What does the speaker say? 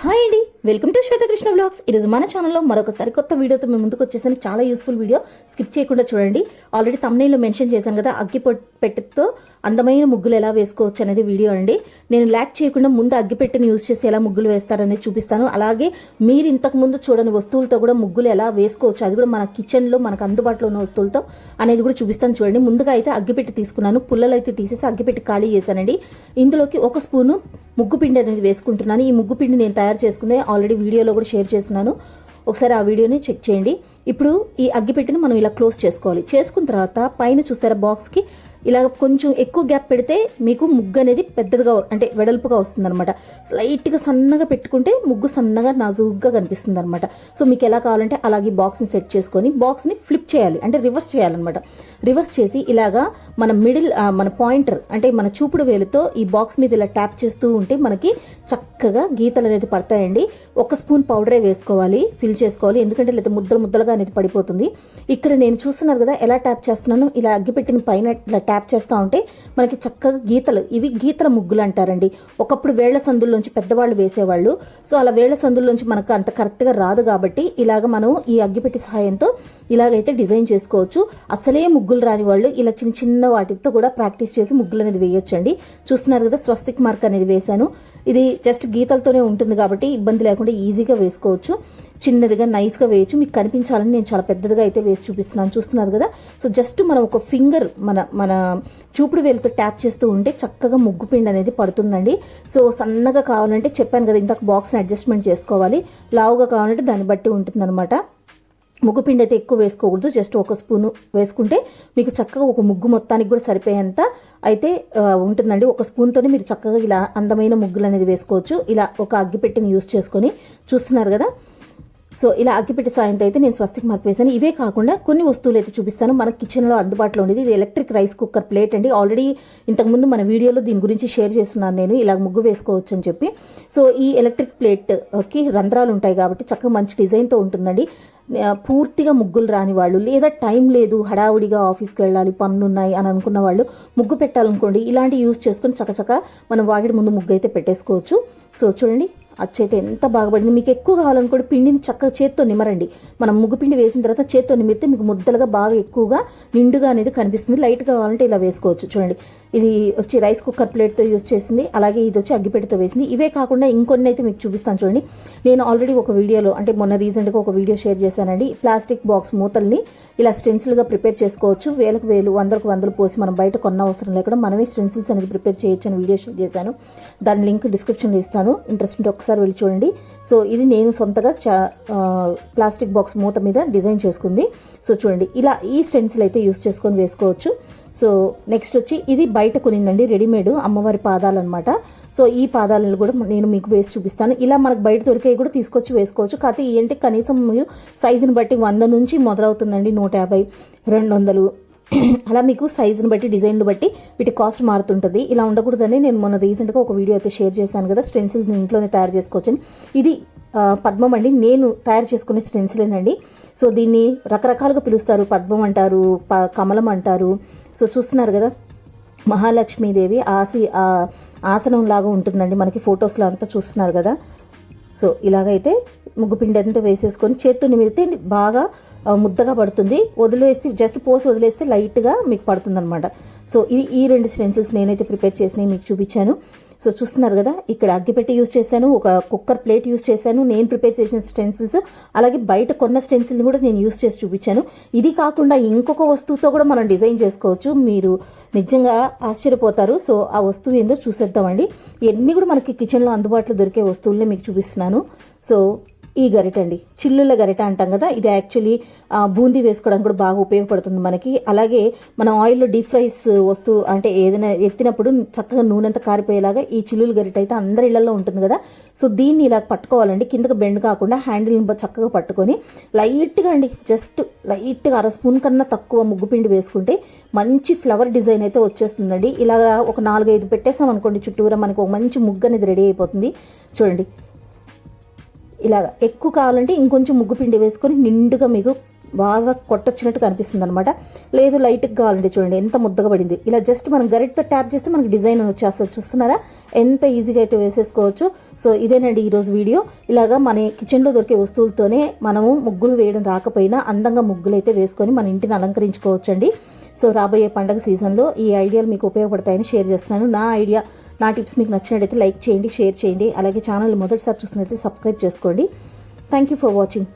Hi అండి welcome to Swetha Krishna blogs ఈరోజు మన ఛానల్లో మరొక సరికొత్త వీడియోతో మేము ముందుకు వచ్చేసాను. చాలా యూస్ఫుల్ వీడియో స్కిప్ చేయకుండా చూడండి. ఆల్రెడీ తమ్నైల్లో మెన్షన్ చేశాను కదా అగ్గి పెట్టెతో అందమైన ముగ్గులు ఎలా వేసుకోవచ్చు అనేది వీడియో అండి. నేను ల్యాక్ చేయకుండా ముందు అగ్గిపెట్టెని యూజ్ చేసి ఎలా ముగ్గులు వేస్తారనేది చూపిస్తాను. అలాగే మీరు ఇంతకు ముందు చూడని వస్తువులతో కూడా ముగ్గులు ఎలా వేసుకోవచ్చు అది కూడా మన కిచెన్లో మనకు అందుబాటులో ఉన్న వస్తువులతో అనేది కూడా చూపిస్తాను చూడండి. ముందుగా అయితే అగ్గిపెట్టి తీసుకున్నాను. పుల్లలు అయితే తీసేసి అగ్గిపెట్టి ఖాళీ చేశానండి. ఇందులోకి ఒక స్పూను ముగ్గు పిండి అనేది వేసుకుంటున్నాను. ఈ ముగ్గు పిండి నేను తయారు చేసుకునే ఆల్రెడీ వీడియోలో కూడా షేర్ చేస్తున్నాను. ఒకసారి ఆ వీడియోని చెక్ చేయండి. ఇప్పుడు ఈ అగ్గిపెట్టిని మనం ఇలా క్లోజ్ చేసుకోవాలి. చేసుకున్న తర్వాత పైన చూసారా బాక్స్కి ఇలా కొంచెం ఎక్కువ గ్యాప్ పెడితే మీకు ముగ్గు అనేది పెద్దదిగా అంటే వెడల్పుగా వస్తుంది అనమాట లైట్గా సన్నగా పెట్టుకుంటే ముగ్గు సన్నగా నాజుగ్గా కనిపిస్తుంది అనమాట సో మీకు ఎలా కావాలంటే అలాగే బాక్స్ని సెట్ చేసుకొని బాక్స్ని ఫ్లిప్ చేయాలి. అంటే రివర్స్ చేయాలన్నమాట. రివర్స్ చేసి ఇలాగా మన మిడిల్ మన పాయింటర్ అంటే మన చూపుడు వేలుతో ఈ బాక్స్ మీద ఇలా ట్యాప్ చేస్తూ ఉంటే మనకి చక్కగా గీతలు అనేది పడతాయండి. ఒక స్పూన్ పౌడరే వేసుకోవాలి ఫిల్ చేసుకోవాలి. ఎందుకంటే లేదా ముద్దలు ముద్దలుగా అనేది పడిపోతుంది. ఇక్కడ నేను చూస్తున్నారు కదా ఎలా ట్యాప్ చేస్తున్నాను? ఇలా అగ్గిపెట్టిన పైన ఇలా ట్యాప్ చేస్తూ ఉంటే మనకి చక్కగా గీతలు ఇవి గీతల ముగ్గులు అంటారండి. ఒకప్పుడు వేళ్ళ సందుల్లోంచి పెద్దవాళ్ళు వేసేవాళ్ళు. సో అలా వేళ్ళ సందుల్లోంచి మనకు అంత కరెక్ట్గా రాదు కాబట్టి ఇలాగ మనం ఈ అగ్గిపెట్టి సహాయంతో ఇలాగైతే డిజైన్ చేసుకోవచ్చు. అసలే ముగ్గులు రాని వాళ్ళు ఇలా చిన్న చిన్న వాటితో కూడా ప్రాక్టీస్ చేసి ముగ్గులు అనేది వేయొచ్చండి. చూస్తున్నారు కదా స్వస్తిక్ మార్క్ అనేది వేశాను. ఇది జస్ట్ గీతలతోనే ఉంటుంది కాబట్టి ఇబ్బంది లేకుండా ఈజీగా వేసుకోవచ్చు. చిన్నదిగా నైస్గా వేయచ్చు. మీకు కనిపించాలని నేను చాలా పెద్దదిగా అయితే వేసి చూపిస్తున్నాను. చూస్తున్నారు కదా? సో జస్ట్ మనం ఒక ఫింగర్ మన మన చూపుడు వేలుతో ట్యాప్ చేస్తూ ఉంటే చక్కగా ముగ్గు పిండి అనేది పడుతుందండి. సో సన్నగా కావాలంటే చెప్పాను కదా ఇంతకు బాక్స్ని అడ్జస్ట్మెంట్ చేసుకోవాలి. లావుగా కావాలంటే దాన్ని బట్టి ఉంటుందన్నమాట. ముగ్గు పిండి అయితే ఎక్కువ వేసుకోకూడదు. జస్ట్ ఒక స్పూను వేసుకుంటే మీకు చక్కగా ఒక ముగ్గు మొత్తానికి కూడా సరిపోయేంత అయితే ఉంటుందండి. ఒక స్పూన్తోనే మీరు చక్కగా ఇలా అందమైన ముగ్గులు అనేది వేసుకోవచ్చు. ఇలా ఒక అగ్గిపెట్టిని యూస్ చేసుకొని చూస్తున్నారు కదా. సో ఇలా అగ్గిపెట్టి సాయంతో అయితే నేను స్వస్తికి మార్క్ ఇవే కాకుండా కొన్ని వస్తువులు అయితే చూపిస్తాను. మన కిచెన్లో అందుబాటులో ఉండేది ఇది ఎలక్ట్రిక్ రైస్ కుక్కర్ ప్లేట్ అండి. ఆల్రెడీ ఇంతకుముందు మన వీడియోలో దీని గురించి షేర్ చేస్తున్నాను నేను. ఇలా ముగ్గు వేసుకోవచ్చు అని చెప్పి. సో ఈ ఎలక్ట్రిక్ ప్లేట్కి రంధ్రాలు ఉంటాయి కాబట్టి చక్కగా మంచి డిజైన్తో ఉంటుందండి. పూర్తిగా ముగ్గులు రాని వాళ్ళు లేదా టైం లేదు హడావుడిగా ఆఫీస్కి వెళ్ళాలి పనులు ఉన్నాయి అని అనుకున్న వాళ్ళు ముగ్గు పెట్టాలనుకోండి. ఇలాంటి యూస్ చేసుకొని చకచక మనం వాగిడి ముందు ముగ్గు అయితే పెట్టేసుకోవచ్చు. సో చూడండి. అచ్చైతే ఎంత బాగుపడింది. మీకు ఎక్కువ కావాలనుకోండి పిండిని చక్కగా చేత్తో నిమరండి మనం ముగ్గు పిండి వేసిన తర్వాత చేత్తో నిమిరితే మీకు ముద్దలుగా బాగా ఎక్కువగా నిండుగా అనేది కనిపిస్తుంది. లైట్గా కావాలంటే ఇలా వేసుకోవచ్చు. చూడండి. ఇది వచ్చి రైస్ కుక్కర్ ప్లేట్తో యూస్ చేసింది. అలాగే ఇది వచ్చి అగ్గిపెట్టెతో వేసింది. ఇవే కాకుండా ఇంకొన్ని అయితే మీకు చూపిస్తాను చూడండి. నేను ఆల్రెడీ ఒక వీడియోలో అంటే మొన్న రీసెంట్గా ఒక వీడియో షేర్ చేశానండి. ప్లాస్టిక్ బాక్స్ మూతల్ని ఇలా స్టెన్సిల్గా ప్రిపేర్ చేసుకోవచ్చు. వేలకు వేలు వందలకు వందలు పోసి మనం బయట కొన్న అవసరం లేకుండా మనమే స్టెన్సిల్స్ అనేది ప్రిపేర్ చేయొచ్చు అని వీడియో షేర్ చేశాను. దాని లింక్ డిస్క్రిప్షన్లో ఇస్తాను. ఇంట్రెస్ట్ ఉంటే ఒకసారి వెళ్ళి చూడండి. సో ఇది నేను సొంతగా చా ప్లాస్టిక్ బాక్స్ మూత మీద డిజైన్ చేసుకుంది. సో చూడండి. ఇలా ఈ స్టెన్సిల్ అయితే యూస్ చేసుకొని వేసుకోవచ్చు. సో నెక్స్ట్ వచ్చి ఇది బయట కొనిందండి రెడీమేడ్ అమ్మవారి పాదాలు అనమాట సో ఈ పాదాలను కూడా నేను మీకు వేసి చూపిస్తాను. ఇలా మనకు బయట దొరికే కూడా తీసుకొచ్చి వేసుకోవచ్చు. కాకపోతే ఏంటి కనీసం మీరు సైజుని బట్టి వంద నుంచి మొదలవుతుందండి నూట యాభై రెండు వందలు అలా మీకు సైజుని బట్టి డిజైన్లు బట్టి వీటి కాస్ట్ మారుతుంటుంది. ఇలా ఉండకూడదని నేను మొన్న రీసెంట్గా ఒక వీడియో అయితే షేర్ చేశాను కదా స్టెన్సిల్ ఇంట్లోనే తయారు చేసుకోవచ్చని. ఇది పద్మం అండి. నేను తయారు చేసుకునే స్టెన్సిలేనండి సో దీన్ని రకరకాలుగా పిలుస్తారు. పద్మం అంటారు ప కమలం అంటారు. సో చూస్తున్నారు కదా మహాలక్ష్మీదేవి ఆసి ఆసనం లాగా ఉంటుందండి. మనకి ఫొటోస్లో అంతా చూస్తున్నారు కదా. సో ఇలాగైతే ముగ్గుపిండి అంతా వేసేసుకొని చేత్తో నిమిడితే బాగా ముద్దగా పడుతుంది. వదిలేసి జస్ట్ పోసి వదిలేస్తే లైట్గా మీకు పడుతుంది సో ఇది ఈ రెండు స్టెన్సిల్స్ నేనైతే ప్రిపేర్ చేసినవి మీకు చూపించాను. సో చూస్తున్నారు కదా ఇక్కడ అగ్గిపెట్టి యూస్ చేశాను ఒక కుక్కర్ ప్లేట్ యూస్ చేశాను నేను ప్రిపేర్ చేసిన స్టెన్సిల్స్ అలాగే బయట కొన్న స్టెన్సిల్ని కూడా నేను యూస్ చేసి చూపించాను. ఇది కాకుండా ఇంకొక వస్తువుతో కూడా మనం డిజైన్ చేసుకోవచ్చు. మీరు నిజంగా ఆశ్చర్యపోతారు. సో ఆ వస్తువు ఏందో చూసేద్దామండి. ఇవన్నీ కూడా మనకి కిచెన్లో అందుబాటులో దొరికే వస్తువులనే మీకు చూపిస్తున్నాను. సో ఈ గరిట అండి. చిల్లుల గరిట అంటాం కదా ఇది యాక్చువల్లీ బూందీ వేసుకోవడానికి కూడా బాగా ఉపయోగపడుతుంది మనకి. అలాగే మనం ఆయిల్లో డీప్ ఫ్రైస్ వస్తువు అంటే ఏదైనా ఎత్తినప్పుడు చక్కగా నూనె అంతా కారిపోయేలాగా ఈ చిల్లుల గరిట అయితే అందరి ఇళ్ళలో ఉంటుంది కదా. సో దీన్ని ఇలా పట్టుకోవాలండి. కిందకి బెండ్ కాకుండా హ్యాండిల్ని చక్కగా పట్టుకొని లైట్గా అండి జస్ట్ లైట్గా అర స్పూన్ కన్నా తక్కువ ముగ్గు పిండి వేసుకుంటే మంచి ఫ్లవర్ డిజైన్ అయితే వచ్చేస్తుందండి. ఇలా ఒక నాలుగైదు పెట్టేసాం అనుకోండి చుట్టూరా మనకు ఒక మంచి ముగ్గు అనేది రెడీ అయిపోతుంది. చూడండి ఇలాగ ఎక్కువ కావాలంటే ఇంకొంచెం ముగ్గు పిండి వేసుకొని నిండుగా మీకు బాగా కొట్టొచ్చినట్టు కనిపిస్తుంది అనమాట లేదు లైట్గా కావాలంటే చూడండి ఎంత ముద్దగా పడింది. ఇలా జస్ట్ మనం గరిటతో ట్యాప్ చేస్తే మనకి డిజైన్ వచ్చేస్తుంది చూస్తున్నారా? ఎంత ఈజీగా అయితే వేసేసుకోవచ్చు. సో ఇదేనండి ఈరోజు వీడియో ఇలాగా మన కిచెన్లో దొరికే వస్తువులతోనే మనము ముగ్గులు వేయడం రాకపోయినా అందంగా ముగ్గులు అయితే వేసుకొని మన ఇంటిని అలంకరించుకోవచ్చండి. సో రాబోయే పండగ సీజన్లో ఈ ఐడియాలు మీకు ఉపయోగపడతాయని షేర్ చేస్తున్నాను. నా ఐడియా నా టిప్స్ మీకు నచ్చినట్టయితే లైక్ చేయండి షేర్ చేయండి. అలాగే ఛానల్ మొదటిసారి చూస్తున్నట్లయితే సబ్స్క్రైబ్ చేసుకోండి. Thank you for watching.